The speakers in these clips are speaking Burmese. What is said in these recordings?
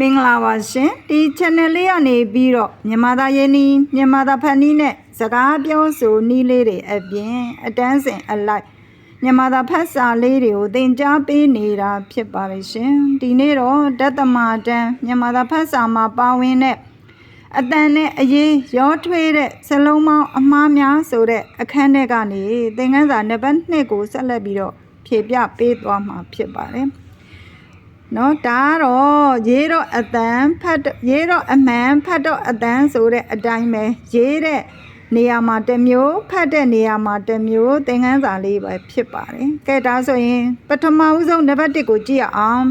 မင်္ဂလာပါရှင်ဒီ channel လေးကနေပြီးတော့မြန်မာသားရင်းနီးမြန်မာသားဖန်နီးနဲ့စကားပြောဆိုနီးလေးတွေအပြင်အတန်းစင်အလိုက်မြန်မာသားဖတ်စာလေးတွေကိုသင်ကြားပေးနေတာဖြစ်ပါလိမ့်ရှင်ဒီနေ့တော့ဓတ္တမတန်းမြန်မာသားဖတ်စာမှာပါဝင်တဲ့အတန်နဲ့အရေးရောထွေးတဲ့စလုံးပေါင်းအမှားများဆိုတဲ့အခန်းထဲကနေသင်ခန်းစာနံပါတ်2ကိုဆက်လက်ပြီးတော့ဖြည့်ပြပေးသွားမှာဖြစ်ပါတယ် နော်ဒါကတော့ရေးတော့အတန်ဖတ်တော့ရေးတော့အမှန်ဖတ်တော့အတန်ဆိုတဲ့အတိုင်းပဲရေးတဲ့နေရာမှာတစ်မျိုးဖတ်တဲ့နေရာမှာတစ်မျိုးသင်ခန်းစာလေးပဲဖြစ်ပါတယ်ကဲဒါဆိုရင်ပထမဦးဆုံးနံပါတ်1ကိုကြည့်ရအောင်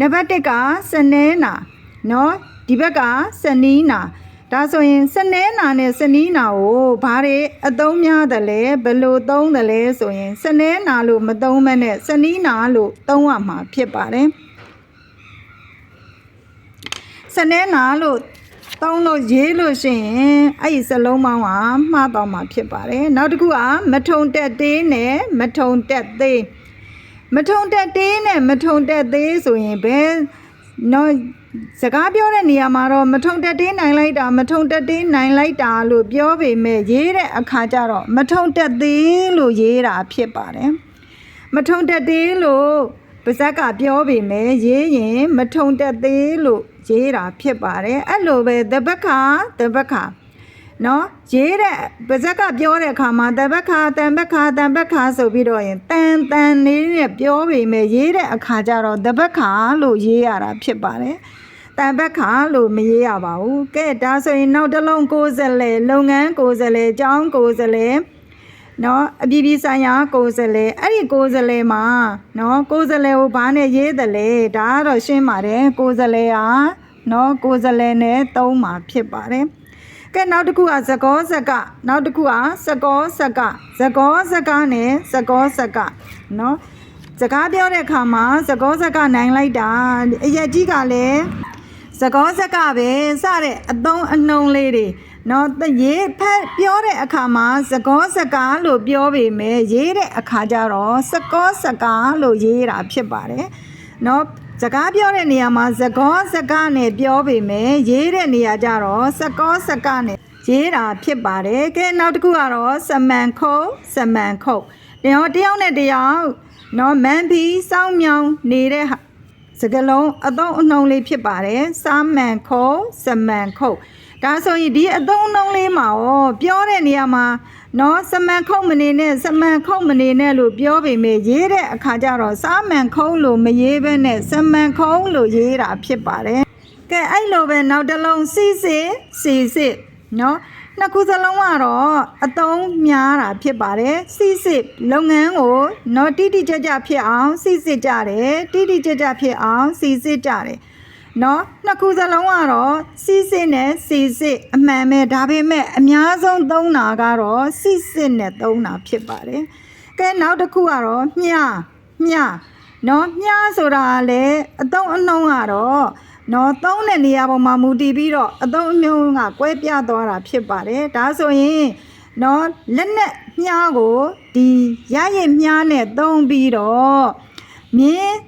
နံပါတ်1ကစနေနာနော်ဒီဘက်ကစနီးနာ ဒါဆိုရင်စနေနာနဲ့စနီးနာကိုဘာတွေအသုံးများတယ်လဲဘယ်လိုသုံးတယ်လဲဆိုရင်စနေနာလို့မသုံးမနဲ့စနီးနာလို့သုံးရမှာဖြစ်ပါတယ်စနေနာလို့သုံးလို့ရေးလို့ရှိရင်အဲ့ဒီစလုံးပေါင်းကမှားတော့မှာဖြစ်ပါတယ်နောက်တစ်ခုကမထုံတက်သေးနဲ့မထုံတက်သေးမထုံတက်သေးနဲ့မထုံတက်သေးဆိုရင်ဘယ် နော်စကားပြောတဲ့နေရာမှာတော့မထုံတက်သေးနိုင်လိုက်တာမထုံတက်သေးနိုင်လိုက်တာလို့ပြောပေမဲ့ရေးတဲ့အခါကျတော့မထုံတက်သေးလို့ရေးတာဖြစ်ပါတယ်မထုံတက်သေးလို့ပါဇက်ကပြောပေမဲ့ရေးရင်မထုံတက်သေးလို့ရေးတာဖြစ်ပါတယ်အဲ့လိုပဲတပတ်ခါတပတ်ခါနော်ရေးတဲ့ပါဇက်ကပြောတဲ့အခါမှာတပတ်ခါတန်ပတ်ခါတန်ပတ်ခါဆိုပြီးတော့ရင်တန် တန်လေးနဲ့ပြောပေမဲ့ရေးတဲ့အခါကျတော့တပတ်ခါလို့ရေးရတာဖြစ်ပါတယ်တန်ပတ်ခါလို့မရေးရပါဘူးကဲဒါဆိုရင်နောက်တစ်လုံးကိုယ်စလဲလုပ်ငန်းကိုယ်စလဲအကြောင်းကိုယ်စလဲနော်အပြည်ပြည်ဆိုင်ရာကိုယ်စားလှယ်အဲ့ဒီကိုယ်စားလှယ်မှာနော်ကိုယ်စားလှယ်ကိုဘာနဲ့ရေးတယ်လဲဒါကတော့ရှင်းပါတယ်ကိုယ်စားလှယ်ဟာနော်ကိုယ်စားလှယ်နဲ့သုံးမှာဖြစ်ပါတယ် ကဲနောက်တစ်ခုကသကောဇကနောက်တစ်ခုကသကောဇကသကောဇကနဲ့သကောဇကနော်စကားပြောတဲ့အခါမှာသကောဇကနိုင်လိုက်တာအရက်ကြီးကလည်းသကောဇကပဲစတဲ့အသုံးအနှုံးလေးတွေနော်တရေးဖက်ပြောတဲ့အခါမှာသကောစကားလို့ပြောပေမဲ့ရေးတဲ့အခါကျတော့သကောစကားလို့ရေးတာဖြစ်ပါတယ်နော် စကားပြောတဲ့နေရာမှာသကောစကားနဲ့ပြောပေမဲ့ရေးတဲ့နေရာကျတော့သကောစကားနဲ့ရေးတာဖြစ်ပါတယ်ကဲနောက်တစ်ခုကတော့စမန်ခုတ်စမန်ခုတ်တယောက်တယောက်နဲ့တယောက်နော်မန်ဖီစောင်းမြောင်နေတဲ့ဟာစကလုံးအသုံးအနှုံးလေးဖြစ်ပါတယ်စာမန်ခုတ်စမန်ခုတ် ဒါဆိုရင်ဒီအသုံးအနှုံးလေးမှာရောပြောတဲ့နေရာမှာနော်စမန်ခုတ်မနေနဲ့စမန်ခုတ်မနေနဲ့လို့ပြောပေမဲ့ရေးတဲ့အခါကျတော့စာမန်ခုံးလို့မရေးဘဲနဲ့စမန်ခုံးလို့ရေးတာဖြစ်ပါတယ်ကဲအဲ့လိုပဲနောက်တစ်လုံးစီစစ်စီစစ်နော်နှစ်ခုစလုံးကတော့အသုံးများတာဖြစ်ပါတယ်စီစစ်လုပ်ငန်းကိုနော်တိတိကျကျဖြစ်အောင်စီစစ်ကြတယ်တိတိကျကျဖြစ်အောင်စီစစ်ကြတယ် နော်နှစ်ခုစလုံးကတော့စီစစ်နဲ့စီစစ်အမှန်ပဲဒါပေမဲ့အများဆုံးသုံးတာကတော့စီစစ်နဲ့သုံးတာဖြစ်ပါတယ်ကဲနောက်တစ်ခုကတော့မြားမြားနော်မြားဆိုတာကလည်းအသုံးအနှုံးကတော့နော်သုံးတဲ့နေရာပေါ်မှာမူတည်ပြီးတော့အသုံးအနှုံးကကွဲပြားသွားတာဖြစ်ပါတယ်ဒါဆိုရင်နော်လက်နဲ့မြားကိုဒီရရဲ့မြားနဲ့သုံးပြီးတော့မြင်း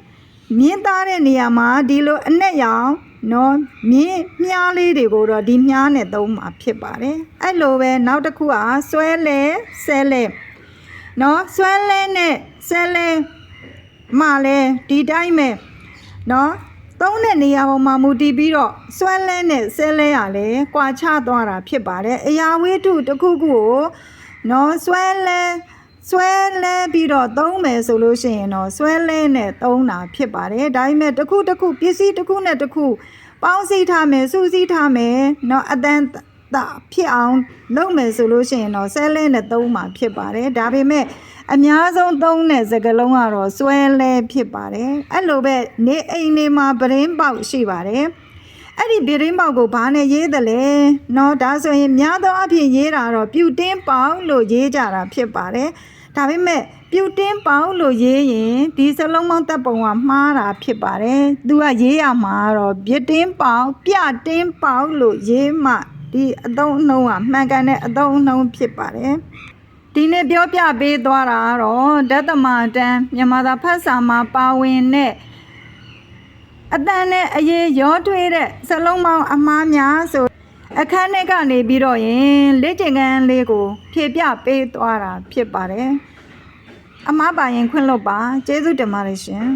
မြင်းသားတဲ့နေရာမှာဒီလိုအနက်ရောင်နော်မြင်းမြားလေးတွေကိုတော့ဒီမြားနဲ့သုံးမှာဖြစ်ပါတယ်အဲ့လိုပဲနောက်တစ်ခုကဆွဲလဲဆဲလဲနော်ဆွဲလဲနဲ့ဆဲလဲမှလဲဒီတိုင်းပဲနော်သုံးတဲ့နေရာပေါ်မှာမူတည်ပြီးတော့ဆွဲလဲနဲ့ဆဲလဲရလဲကွာချသွားတာဖြစ်ပါတယ်အရာဝတ္ထုတစ်ခုခုကိုနော်ဆွဲလဲ ဆွဲလဲပြီးတော့သုံးမယ်ဆိုလို့ရှိရင်တော့ဆွဲလဲနဲ့သုံးတာဖြစ်ပါတယ်ဒါပေမဲ့တစ်ခုတစ်ခုပစ္စည်းတစ်ခုနဲ့တစ်ခုပေါင်းစည်းထားမယ်စုစည်းထားမယ်နော်အတန်တာဖြစ်အောင်လုပ်မယ်ဆိုလို့ရှိရင်တော့ဆဲလဲနဲ့သုံးမှာဖြစ်ပါတယ်ဒါပေမဲ့အများဆုံးသုံးတဲ့စကားလုံးကတော့ဆွဲလဲဖြစ်ပါတယ်အဲ့လိုပဲနေအိမ်နေမှာပရင်းပေါက်ရှိပါတယ် အဲ့ဒီဗီရင်းပေါက်ကိုဘာနဲ့ရေးတယ်လဲနော်ဒါဆိုရင်များသောအားဖြင့်ရေးတာတော့ပြူတင်းပေါက်လို့ရေးကြတာဖြစ်ပါတယ်ဒါပေမဲ့ပြူတင်းပေါက်လို့ရေးရင်ဒီစလုံးပေါင်းတပ်ပုံကမှားတာဖြစ်ပါတယ်သူကရေးရမှာတော့ပြတင်းပေါက်ပြတင်းပေါက်လို့ရေးမှဒီအသုံးအနှုန်းကမှန်ကန်တဲ့အသုံးအနှုန်းဖြစ်ပါတယ်ဒီနေ့ပြောပြပေးသွားတာကတော့ဒသမတန်မြန်မာသာဖတ်စာမှာပါဝင်တဲ့ အတန်နဲ့အရေးရောထွေးတဲ့စလုံးပေါင်းအမားများဆိုအခန်းထဲကနေပြီးတော့ရင်လက်ကျင်ကန်းလေးကို ဖြည့်ပြပေးသွားတာဖြစ်ပါတယ်အမားပါရင်ခွင့်လွတ်ပါကျေးဇူးတင်ပါတယ်ရှင်